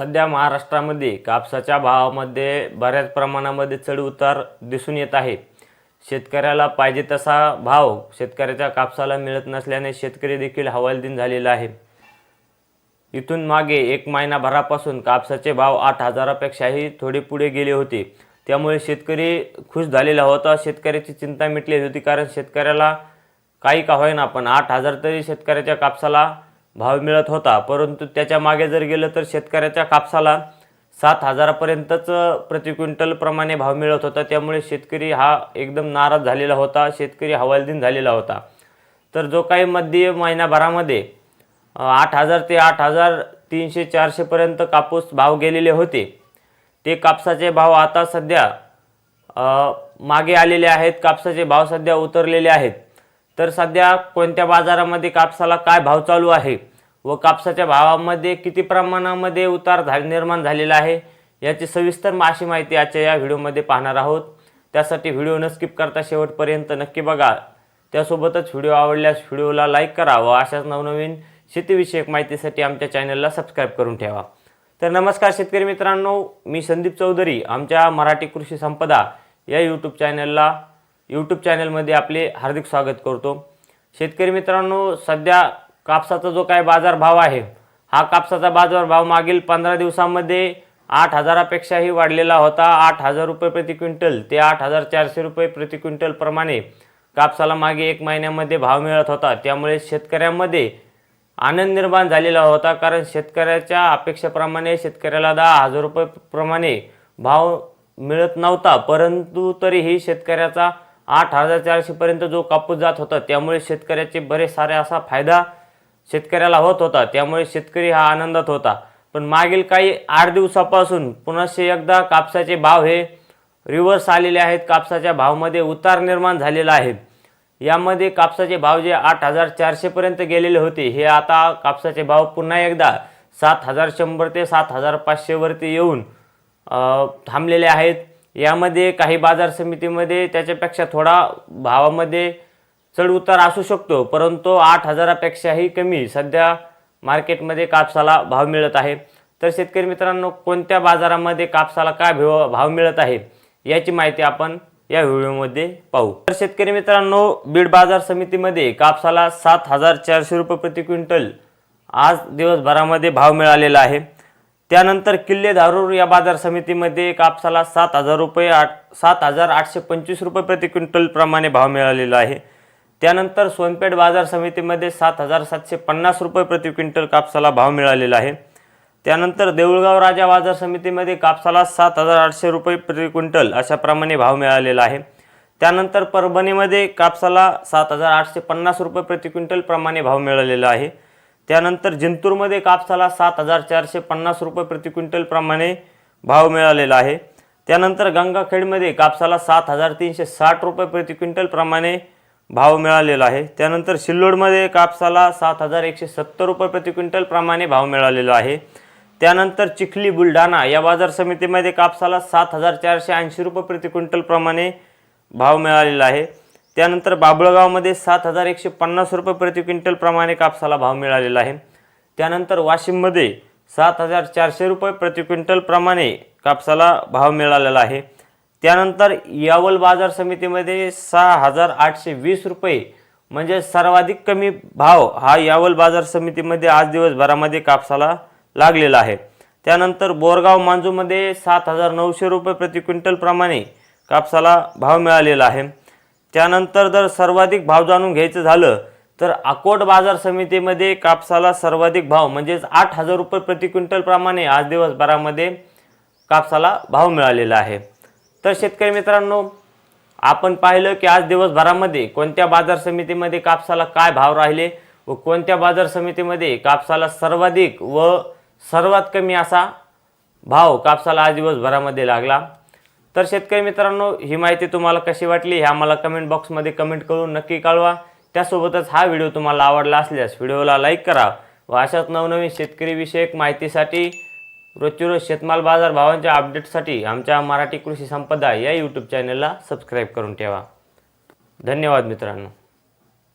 सध्या महाराष्ट्रामध्ये कापसाच्या भावामध्ये बऱ्याच प्रमाणामध्ये चढ उतार दिसून येत आहे. शेतकऱ्याला पाहिजे तसा भाव शेतकऱ्याच्या कापसाला मिळत नसल्याने शेतकरी देखील हवालदिन झालेला आहे. इथून मागे एक महिनाभरापासून कापसाचे भाव आठ हजारापेक्षाही थोडे पुढे गेले होते. त्यामुळे शेतकरी खुश झालेला होता. शेतकऱ्याची चिंता मिटलेली होती कारण शेतकऱ्याला काही का होईना पण आठ हजार तरी शेतकऱ्याच्या कापसाला भाव मिळत होता. परंतु त्याच्यामागे जर गेलं तर शेतकऱ्याच्या कापसाला सात हजारापर्यंतच प्रति क्विंटलप्रमाणे भाव मिळत होता. त्यामुळे शेतकरी हा एकदम नाराज झालेला होता. शेतकरी हवालदिन झालेला होता. तर जो काही मध्य महिनाभरामध्ये आठ हजार ते आठ हजार तीनशे चारशेपर्यंत कापूस भाव गेलेले होते. ते कापसाचे भाव आता सध्या मागे आलेले आहेत. कापसाचे भाव सध्या उतरलेले आहेत. तर सध्या कोणत्या बाजारामध्ये कापसाला काय भाव चालू आहे व कापसाच्या भावामध्ये किती प्रमाणामध्ये उतार झा निर्माण झालेला आहे याची सविस्तर अशी माहिती आजच्या या व्हिडिओमध्ये पाहणार आहोत. त्यासाठी व्हिडिओ न स्किप करता शेवटपर्यंत नक्की बघा. त्यासोबतच व्हिडिओ आवडल्यास व्हिडिओला लाईक करा व अशाच नवनवीन शेतीविषयक माहितीसाठी आमच्या चॅनलला सबस्क्राईब करून ठेवा. तर नमस्कार शेतकरी मित्रांनो मी संदीप चौधरी आमच्या मराठी कृषी संपदा या यूट्यूब चॅनलला यूट्यूब चॅनलमध्ये आपले हार्दिक स्वागत करतो. शेतकरी मित्रांनो सध्या कापसाचा जो काय बाजारभाव आहे हा कापसाचा बाजारभाव मागील पंधरा दिवसामध्ये आठ हजारापेक्षाही वाढलेला होता. आठ हजार रुपये प्रति क्विंटल ते आठ हजार चारशे रुपये प्रति क्विंटलप्रमाणे कापसाला मागे एक महिन्यामध्ये भाव मिळत होता. त्यामुळे शेतकऱ्यांमध्ये आनंद निर्माण झालेला होता कारण शेतकऱ्याच्या अपेक्षेप्रमाणे शेतकऱ्याला दहा हजार रुपये प्रमाणे भाव मिळत नव्हता. परंतु तरीही शेतकऱ्याचा आठ हजार चारशेपर्यंत जो कापूस जात होता त्यामुळे शेतकऱ्याचे बरेच सारे असा फायदा शेतकऱ्याला होत होता. त्यामुळे शेतकरी हा आनंदात होता. पण मागील काही आठ दिवसापासून पुन्हा एकदा कापसाचे भाव हे रिव्हर्स आलेले आहेत. कापसाच्या भावमध्ये उतार निर्माण झालेला आहे. यामध्ये कापसाचे भाव जे आठ हजार चारशेपर्यंत गेलेले होते हे आता कापसाचे भाव पुन्हा एकदा सात हजार शंभर ते सात हजार पाचशेवरती येऊन थांबलेले आहेत. यामध्ये काही बाजार समितीमध्ये त्याच्यापेक्षा थोडा भावामध्ये चढ उतार असू शकतो परंतु आठ हजारापेक्षाही कमी सध्या मार्केटमध्ये कापसाला भाव मिळत आहे. तर शेतकरी मित्रांनो कोणत्या बाजारामध्ये कापसाला काय भाव भाव मिळत आहे याची माहिती आपण या व्हिडिओमध्ये पाहू. तर शेतकरी मित्रांनो बीड बाजार समितीमध्ये कापसाला सात हजार चारशे रुपये प्रति क्विंटल आज दिवसभरामध्ये भाव मिळालेला आहे. त्यानंतर किल्ले धारूर या बाजार समितीमध्ये कापसाला सात हजार रुपये आठ सात हजार आठशे पंचवीस रुपये प्रति क्विंटलप्रमाणे भाव मिळालेला आहे. त्यानंतर सोनपेठ बाजार समितीमध्ये सात हजार सातशे पन्नास रुपये प्रति क्विंटल कापसाला भाव मिळालेला आहे. त्यानंतर देऊळगाव राजा बाजार समितीमध्ये कापसाला सात हजार आठशे रुपये प्रति क्विंटल अशाप्रमाणे भाव मिळालेला आहे. त्यानंतर परभणीमध्ये कापसाला सात हजार आठशे पन्नास रुपये प्रति क्विंटल प्रमाणे भाव मिळालेला आहे. त्यानंतर जिंतूरमध्ये कापसाला सात हजार चारशे पन्नास रुपये प्रति क्विंटलप्रमाणे भाव मिळालेला आहे. त्यानंतर गंगाखेडमध्ये कापसाला सात हजार तीनशे साठ रुपये प्रति क्विंटलप्रमाणे भाव मिळालेला आहे. त्यानंतर सिल्लोडमध्ये कापसाला सात हजार एकशे सत्तर रुपये प्रति क्विंटलप्रमाणे भाव मिळालेला आहे. त्यानंतर चिखली बुलढाणा या बाजार समितीमध्ये कापसाला सात हजार चारशे ऐंशी रुपये प्रति क्विंटलप्रमाणे भाव मिळालेला आहे. त्यानंतर बाबळगावमध्ये सात हजार एकशे पन्नास रुपये प्रति क्विंटल प्रमाणे कापसाला भाव मिळालेला आहे. त्यानंतर वाशिममध्ये सात हजार चारशे रुपये प्रति क्विंटल प्रमाणे कापसाला भाव मिळालेला आहे. त्यानंतर यावल बाजार समितीमध्ये सहा हजार आठशे वीस रुपये म्हणजे सर्वाधिक कमी भाव हा यावल बाजार समितीमध्ये आज दिवसभरामध्ये कापसाला लागलेला आहे. त्यानंतर बोरगाव मांजूमध्ये सात हजार नऊशे रुपये प्रति क्विंटल प्रमाणे कापसाला भाव मिळालेला आहे. त्यानंतर जर सर्वाधिक भाव जाणून घ्यायचं झालं तर अकोट बाजार समितीमध्ये कापसाला सर्वाधिक भाव म्हणजेच आठ हजार रुपये प्रति क्विंटलप्रमाणे आज दिवसभरामध्ये कापसाला भाव मिळालेला आहे. तर शेतकरी मित्रांनो आपण पाहिलं की आज दिवसभरामध्ये कोणत्या बाजार समितीमध्ये कापसाला काय भाव राहिले व कोणत्या बाजार समितीमध्ये कापसाला सर्वाधिक व सर्वात कमी असा भाव कापसाला आज दिवसभरामध्ये लागला? तर शेतकरी मित्रांनो ही माहिती तुम्हाला कशी वाटली हे आम्हाला कमेंट बॉक्समध्ये कमेंट करून नक्की कळवा. त्यासोबतच हा व्हिडिओ तुम्हाला आवडला असल्यास व्हिडिओला लाईक करा व अशाच नवनवीन शेतकरी विषयक माहितीसाठी रोजची रोज शेतमाल बाजार भावांच्या अपडेटसाठी आमच्या मराठी कृषी संपदा या यूट्यूब चॅनलला सबस्क्राईब करून ठेवा. धन्यवाद मित्रांनो.